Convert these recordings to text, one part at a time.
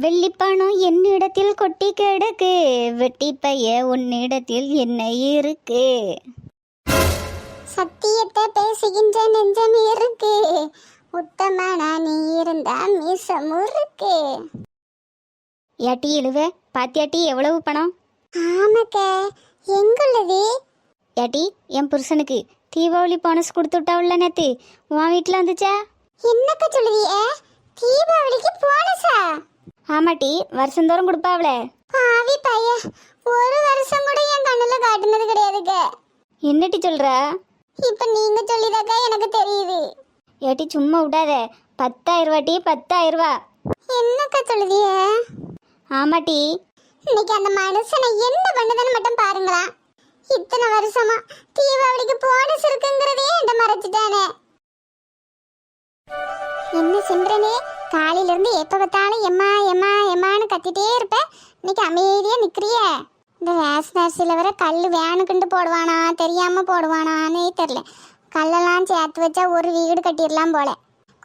வெள்ளிப்பணம் என்னிடத்தில் கொட்டி கிடக்கு. வெட்டி பைய உன்னிடத்தில் என்ன இருக்கு. சத்தியத்தை பேசுகின்ற நெஞ்சம் இருக்கு. உத்தமனா நீ இருந்தா மீசமும் இருக்கு ஏட்டி இழுவ பாத்தியாட்டி எவ்வளவு பணம்? ஆமாக்க. எங்குள்ளது? ஏட்டி என் புருஷனுக்கு தீபாவளி போனஸ் கொடுத்து விட்டாவுல நேத்து. உன் வீட்டில் வந்துச்சா? என்னக்க சொல்லுதிய? தீபாவளிக்கு போனஸா ஆமாட்டி வருஷந்தோறும் கொடுப்பாவல பாவி பைய ஒரு வருஷம் கூட என் கண்ணுல காட்டுனது கிடையாதுக்க என்னட்டி சொல்றா? இப்ப நீங்க சொல்லிதாக்கா எனக்கு தெரியுது. ஏட்டி சும்மா விடாத. பத்தாயிரம் ரூபாட்டி பத்தாயிரம் ரூபா. என்னக்க சொல்லுதிய? ஆமாட்டி. இன்னைக்கு அந்த மனுஷனை என்ன பண்ணுதுன்னு மட்டும் பாருங்களா. இத்தனை வருஷமா தீபாவளிக்கு போனஸ் இருக்குங்கிறதே என்கிட்ட மறைச்சிட்டானே. என்ன சிம்ரனே? காலையிலேருந்து எப்போ பார்த்தாலும் எம்மா எம்மா எம்மான்னு கத்திட்டே இருப்பேன் இன்னைக்கு அமைதியாக நிற்கிறிய இந்த ரேஷன் அரிசியில வர கல் வேனுக்குண்டு போடுவானா தெரியாமல் போடுவானான்னே தெரில கல்லெல்லாம் சேர்த்து வச்சா ஒரு வீடு கட்டிடலாம் போல.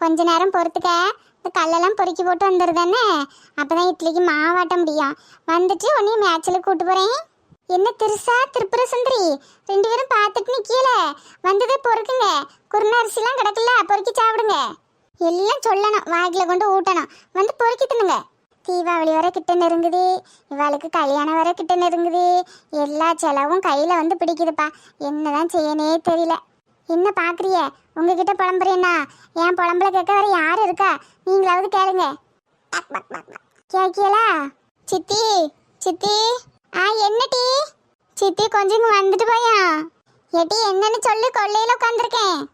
கொஞ்ச நேரம் பொறுத்துக்க. இந்த கல்லெல்லாம் பொறுக்கி போட்டு வந்துடுதானே அப்பதான் இட்லிக்கு மாவாட்ட முடியும். வந்துட்டு உன்னையும் மேட்சில் கூட்டு போகிறேன் என்ன திருசா திருப்புர சுந்தரி? ரெண்டு பேரும் பார்த்துட்டு நிற்கல வந்ததே பொறுக்குங்க. குருணரிசிலாம் கிடக்கல பொறுக்கி சாப்பிடுங்க. எல்லாம் சொல்லணும். வாய்க்குல கொண்டு ஊட்டணும். வந்து பொறுக்கி தின்னுங்க தீபாவளி வர கிட்ட நெருங்குது. இவளுக்கு கல்யாணம் வர கிட்ட நெருங்குது. எல்லா செலவும் கையில வந்து பிடிக்குதுப்பா. என்னதான் செய்யனே தெரியல. என்ன பாக்குறிய? உங்ககிட்ட புலம்புறேன்னா? என் புலம்புல கேட்க வர யாரு இருக்கா? நீங்களாவது கேளுங்க. கேக்கியலா சித்தி சித்தி. ஆ என்னடி சித்தி கொஞ்சம் இங்க வந்துட்டு போயா? எட்டி என்னன்னு சொல்லி. கொள்ளையில உட்காந்துருக்கேன்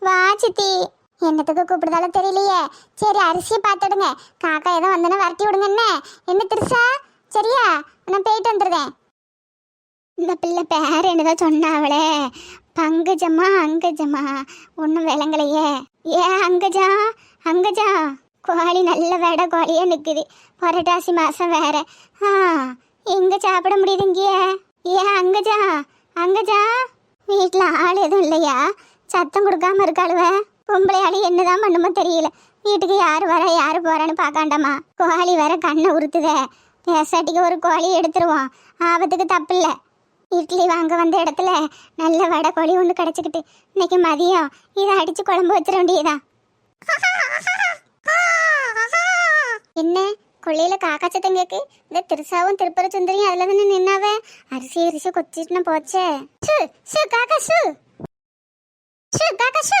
வா சித்தி. என்னத்துக்கு கூப்பிடுதாலும் தெரியலையே. சரி அரிசியை பார்த்துடுங்க. காக்கா ஏதோ வந்தேன்னா வரட்டி விடுங்க என்ன? என்ன திருசா? சரியா? நான் போயிட்டு வந்துடுறேன். இந்த பிள்ளை பேர் என்னதான் சொன்னாவளே. பங்கஜம்மா அங்கஜம்மா. ஒன்றும் விளங்கலையே. ஏ அங்கஜா அங்கஜா. கோழி நல்ல வேட கோழியே நிற்குது புரட்டாசி மாதம் வேற. ஆ எங்கே சாப்பிட முடியுது இங்கேயே? ஏன் அங்கஜா அங்கஜா. வீட்டில் ஆள் எதுவும் இல்லையா? சத்தம் கொடுக்காம இருக்காளுவ. பொம்பளை ஆளு என்னதான் பண்ணுமோ தெரியல. வீட்டுக்கு யார் வர யார் போறான்னு பார்க்காண்டாமா? கோழி வேற கண்ணை உறுத்துதே பேசாட்டிக்கு ஒரு கோழி எடுத்துருவோம். ஆபத்துக்கு தப்பில்ல இட்லி வாங்க வந்த இடத்துல நல்ல வடை கோழி ஒன்று கிடச்சிக்கிட்டு. இன்னைக்கு மதியம். இதை அடித்து குழம்பு வச்சிட வேண்டியதான் என்ன? கொள்ளையில காக்கா கேக்கு? இந்த திருசாவும் திருப்பர சுந்தரியும் அதுல தானே நின்னாவே? அரிசி அரிசி கொச்சிட்டுன்னு போச்சே. சு சு காக்கா சு சு காக்கா சு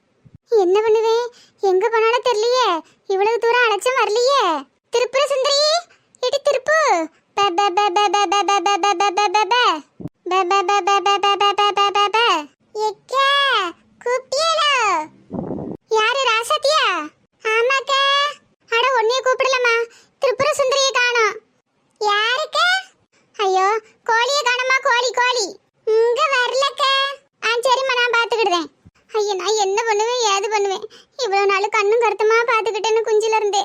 என்ன பண்ணுவேன் எங்க போனாலும் தெரியலையே இவ்வளவு தூரம் அழைச்சும் வரலையே திருப்புர சுந்தரி இடி திருப்பு பா கண்ணும் கருத்துமா பார்த்துக்கிட்டேன்னு குஞ்சில இருந்தே.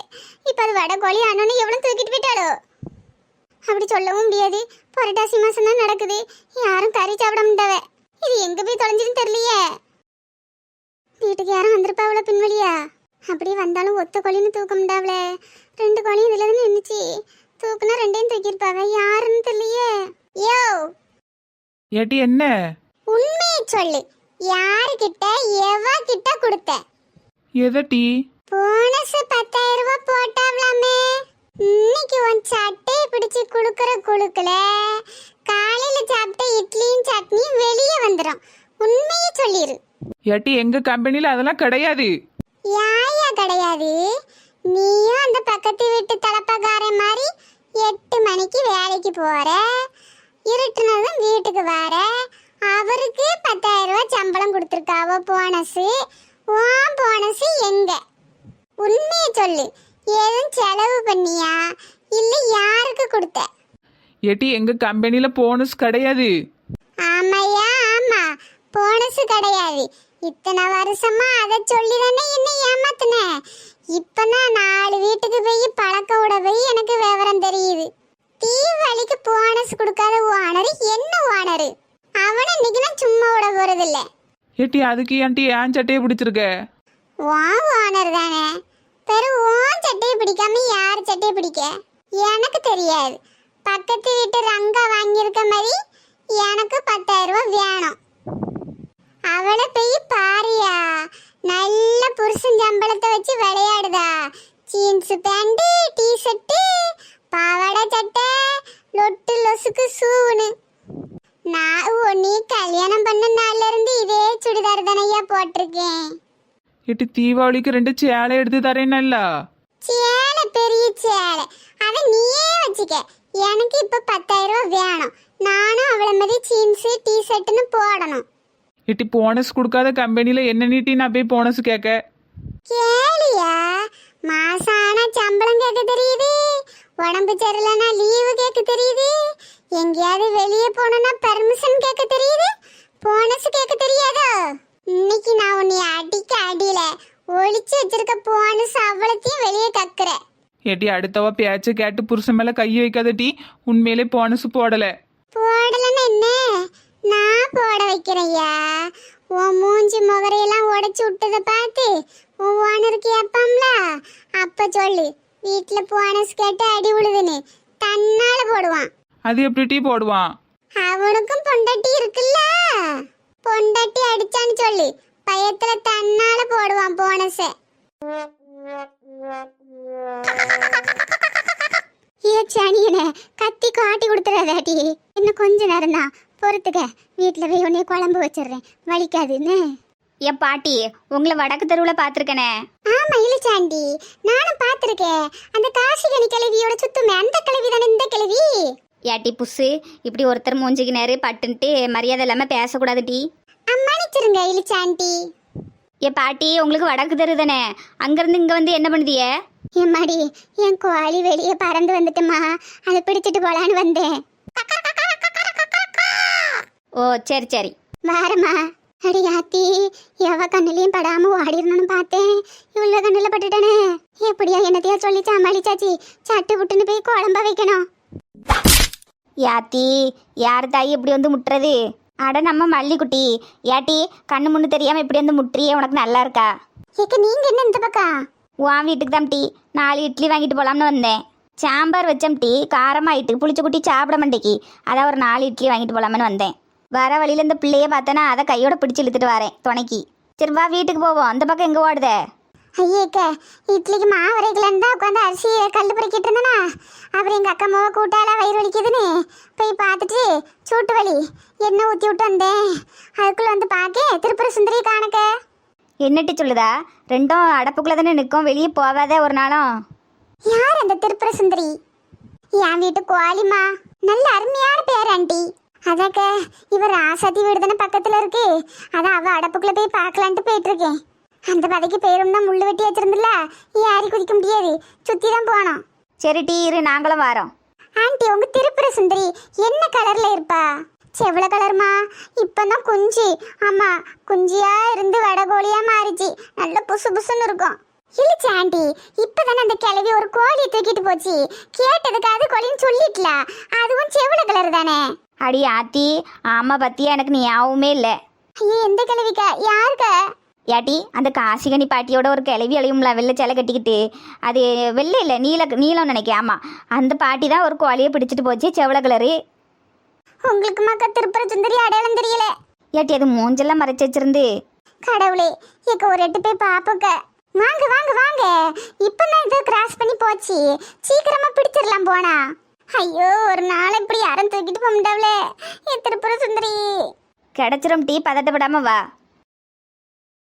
இப்போ அது வடை கோழி ஆனோன்னு எவ்வளோ தூக்கிட்டு போயிட்டாளோ? அப்படி சொல்லவும் முடியாது. புரட்டாசி மாசம் தான் நடக்குது. யாரும் கறி சாப்பிட முடியாவ இது எங்க போய் தொலைஞ்சுன்னு தெரியலையே. வீட்டுக்கு யாரும் வந்திருப்பாவள பின்வழியா? அப்படியே வந்தாலும் ஒத்த கோழின்னு தூக்க முடியாவல ரெண்டு கோழியும் இதுல தானே நின்னுச்சு. தூக்குனா ரெண்டையும் தூக்கியிருப்பாங்க யாருன்னு தெரியலையே. யோ! ஏட்டி என்ன? உண்மையை சொல்லு. யாருக்கிட்ட எவ கிட்ட கொடுத்த? எதட்டி? போனஸ் பத்தாயிரம் ரூபாய் போட்டாவலாமே. இன்னைக்கு உன் சட்டையை பிடிச்சு குடுக்கற குடுக்கல காலையில சாப்பிட்ட இட்லியும் சட்னியும் வெளியே வந்துடும் உண்மையை சொல்லிரு. ஏட்டி எங்க கம்பெனில அதெல்லாம் கிடையாது. யாயா கிடையாது? நீயும் அந்த பக்கத்து வீட்டு தலப்பக்காரன் மாதிரி எட்டு மணிக்கு வேலைக்கு போற இருட்டுனதும் வீட்டுக்கு வர அவருக்கு பத்தாயிரம் ரூபாய் சம்பளம் கொடுத்துருக்காவோ போனஸ் உன் போனஸ் எங்க? உண்மையை சொல்லு. ஏதும் செலவு பண்ணியா? இல்ல யாருக்கு கொடுத்த? ஏட்டி எங்க கம்பெனில போனஸ் கிடையாது. ஆமையா ஆமா. போனஸ் கிடையாது. இத்தனை வருஷமா அதை சொல்லி தானே என்ன ஏமாத்தின? இப்பதான் நாலு வீட்டுக்கு போய் பழக்க விட போய் எனக்கு விவரம் தெரியுது. தீபாவளிக்கு போனஸ் கொடுக்காத ஓனர் என்ன ஓனர்? அவனை இன்னைக்கு நான் சும்மா விட போறதில்ல. ஏட்டி அதுக்கு ஏன்டி ஏன் சட்டையை பிடிச்சிருக்க? உன் ஆனர் தானே. பெரு உன் சட்டையை பிடிக்காம யார் சட்டையை பிடிக்க? எனக்கு தெரியாது. பக்கத்து வீட்டு ரங்கா வாங்கியிருக்க மாதிரி எனக்கு பத்தாயிரம் ரூபாய் வேணும். அவளை போய் பாரியா. நல்ல புருஷன் சம்பளத்தை வச்சு விளையாடுதா. ஜீன்ஸ் பேண்ட் டி ஏட்டி தீபாவளிக்கு ரெண்டு சேலை எடுத்து தரேன்னல்ல சேலை பெரிய சேலை. அதை நீயே வச்சுக்க. எனக்கு இப்ப பத்தாயிரம் ரூபாய் வேணும். நானும் அவளை மாதிரி ஜீன்ஸ் டி ஷர்ட்னு போடணும். ஏட்டி போனஸ் கொடுக்காத கம்பெனில என்ன நீட்டி நான் போய் போனஸ் கேட்க கேளியா? மாசம் ஆனா சம்பளம் கேட்க தெரியுது. உடம்பு சரியில்லைனா லீவு கேட்க தெரியுது. எங்கேயாவது வெளியே போகணும்னா பெர்மிஷன் கேட்க தெரியுது போனஸ் கேட்க தெரியாதோ இன்னைக்கு நான் உன்னை அடிக்க அடியில ஒளிச்சு வச்சிருக்க அவ்வளத்தையும் வெளியே கக்குற ஏட்டி அடுத்தவ பேச்ச கேட்டு புருஷன் மேல கை வைக்காத டீ உண்மையிலே போனஸ் போடல. போடலன்னு என்ன? நான் போட வைக்கிறையா உன் மூஞ்சி முகரையெல்லாம் உடைச்சு விட்டதை பார்த்து உன் ஓனருக்கு கேட்பாம்ல அப்ப சொல்லு வீட்டுல போனஸ் கேட்டு அடி விழுதுன்னு தன்னால போடுவான். அது எப்படி டீ போடுவான்? அவனுக்கும் பொண்டாட்டி இருக்குல்ல? பொண்டாட்டி அடிச்சான்னு சொல்லு பயத்துல தன்னால போடுவான் போனஸ ஏ சனியனே கத்தி காட்டி கொடுத்துறாதாட்டி இன்னும் கொஞ்ச நேரம் தான். பொறுத்துக்க. வீட்டில் போய் உன்னைய குழம்பு வச்சிடுறேன். வலிக்காதுன்னு என் பாட்டி உங்களை வடக்கு தெருவில் பார்த்துருக்கனே. ஆமா இழுச்சாண்டி நானும் பார்த்துருக்கேன். அந்த காசிகனி கிழவியோட சுத்துமே அந்த கிழவி தானே இந்த கிழவி? ஏட்டி புஸ்ஸு இப்படி ஒருத்தர் மூஞ்சிக்கு நேரு பட்டுன்ட்டு மரியாதை இல்லாமல் பேசக்கூடாது டீ. அம்மானிச்சிருங்க இழுச்சாண்டி என் பாட்டி உங்களுக்கு வடக்கு தெரு தானே? அங்கேருந்து இங்கே வந்து என்ன பண்ணுதிய? எம்மாடி என் கோழி வெளியே பறந்து வந்துட்டுமா? அதை பிடிச்சிட்டு போலான்னு வந்தேன். ஓ சரி சரி. வாரம்மா. அடி ஆத்தி எவ கண்ணுலயும் படாம ஓடிடணும்னு பார்த்தேன். இவ்வளோ கண்ணுல பட்டுட்டனே. எப்படியா என்னத்தையா சொல்லி சமாளிச்சாச்சி. சட்டு புட்டுன்னு போய் குழம்ப வைக்கணும். யாத்தி யார் தாய் இப்படி வந்து முட்டுறது? அட நம்ம மல்லிக்குட்டி. ஏட்டி கண்ணு முன்னு தெரியாமல் இப்படி வந்து முட்டுறியே உனக்கு நல்லா இருக்கா? ஏக்க நீங்க என்ன இந்த பக்கம்? உன் வீட்டுக்கு தான் டீ. நாலு இட்லி வாங்கிட்டு போகலாம்னு வந்தேன். சாம்பார் வச்சம் டீ. காரமாயிட்டு புளிச்ச குட்டி சாப்பிட மாட்டேக்கி. அதான் ஒரு நாலு இட்லி வாங்கிட்டு போகலாம்னு வந்தேன். வர வழியில் இந்த பிள்ளைய பார்த்தேன்னா அதை கையோட பிடிச்சி இழுத்துட்டு வரேன் துணைக்கி. சரி வா வீட்டுக்கு போவோம். அந்த பக்கம் எங்கே ஓடுதே? ஐயேக்க இட்லிக்கு மாவு அரைக்கலன்னு தான் உட்காந்து அரிசி கல் பறிக்கிட்டு இருந்தேனா. அப்புறம் எங்க அக்கா மோவ கூட்டால வயிறு வலிக்குதுன்னு போய் பார்த்துட்டு சூட்டு வலி எண்ணெய் ஊற்றி விட்டு வந்தேன். அதுக்குள்ள வந்து பார்க்க திருப்புர சுந்தரி காணக்க. என்னட்டு சொல்லுதா? ரெண்டும் அடப்புக்குள்ளே தானே நிற்கும் வெளியே போகாதே ஒரு நாளும். யார் அந்த திருப்புர சுந்தரி? என் வீட்டு கோழிமா நல்ல அருமையான பேர் ஆண்டி. அதாக்க இவர் ராசாத்தி வீடு தானே பக்கத்துல இருக்கு. அதான் அவ அடப்புக்குள்ள போய் பார்க்கலான்ட்டு போயிட்டு இருக்கேன். அந்த பதைக்கு பேரும்னா முள்ளு வெட்டி வச்சிருந்துல ஏறி குதிக்க முடியாது. சுத்தி தான் போனோம் சரி டீ இரு நாங்களும் வரோம். ஆண்டி உங்க திருப்புர சுந்தரி என்ன கலர்ல இருப்பா? செவள கலர்மா? இப்பதான் குஞ்சு. ஆமா குஞ்சியா இருந்து வடகோழியா மாறிச்சு. நல்ல புசு புசுன்னு இருக்கும். இல்லச்சு ஆண்டி. இப்பதானே அந்த கிழவி ஒரு கோழியை தூக்கிட்டு போச்சு. கேட்டதுக்கு அது கோழின்னு சொல்லிட்டல. அதுவும் செவள கலர் தானே? அடி ஆத்தி ஆமாம் பத்தியா எனக்கு ஞாபகமே இல்லை. ஐயோ எந்த கிழவிக்கா? யாருக்கா? ஏட்டி அந்த காசிகனி பாட்டியோட ஒரு கிளவி அழியும்ல வெள்ளை சேலை கட்டிக்கிட்டு. அது வெள்ளை இல்லை நீல நீலம் நினைக்கிறேன். ஆமாம் அந்த பாட்டி தான் ஒரு கோழியை பிடிச்சிட்டு போச்சு செவள கலரு. உங்களுக்கு மக்கா திருப்புர சுந்தரி அடையாளம் தெரியல. ஏட்டி அது மூஞ்செல்லாம் மறைச்சு வச்சிருந்து. கடவுளே இக்க ஒரு எட்டு போய் பாப்போக்க வாங்க வாங்க வாங்க. இப்பதான் இது கிராஸ் பண்ணி போச்சு. சீக்கிரமா பிடிச்சிடலாம் போனா. ஐயோ ஒரு நாள் இப்படி யாரும் தூக்கிட்டு போக முடியாவலே என் திருப்புர சுந்தரி. கிடச்சிரும் டீ பதட்டப்படாம வா.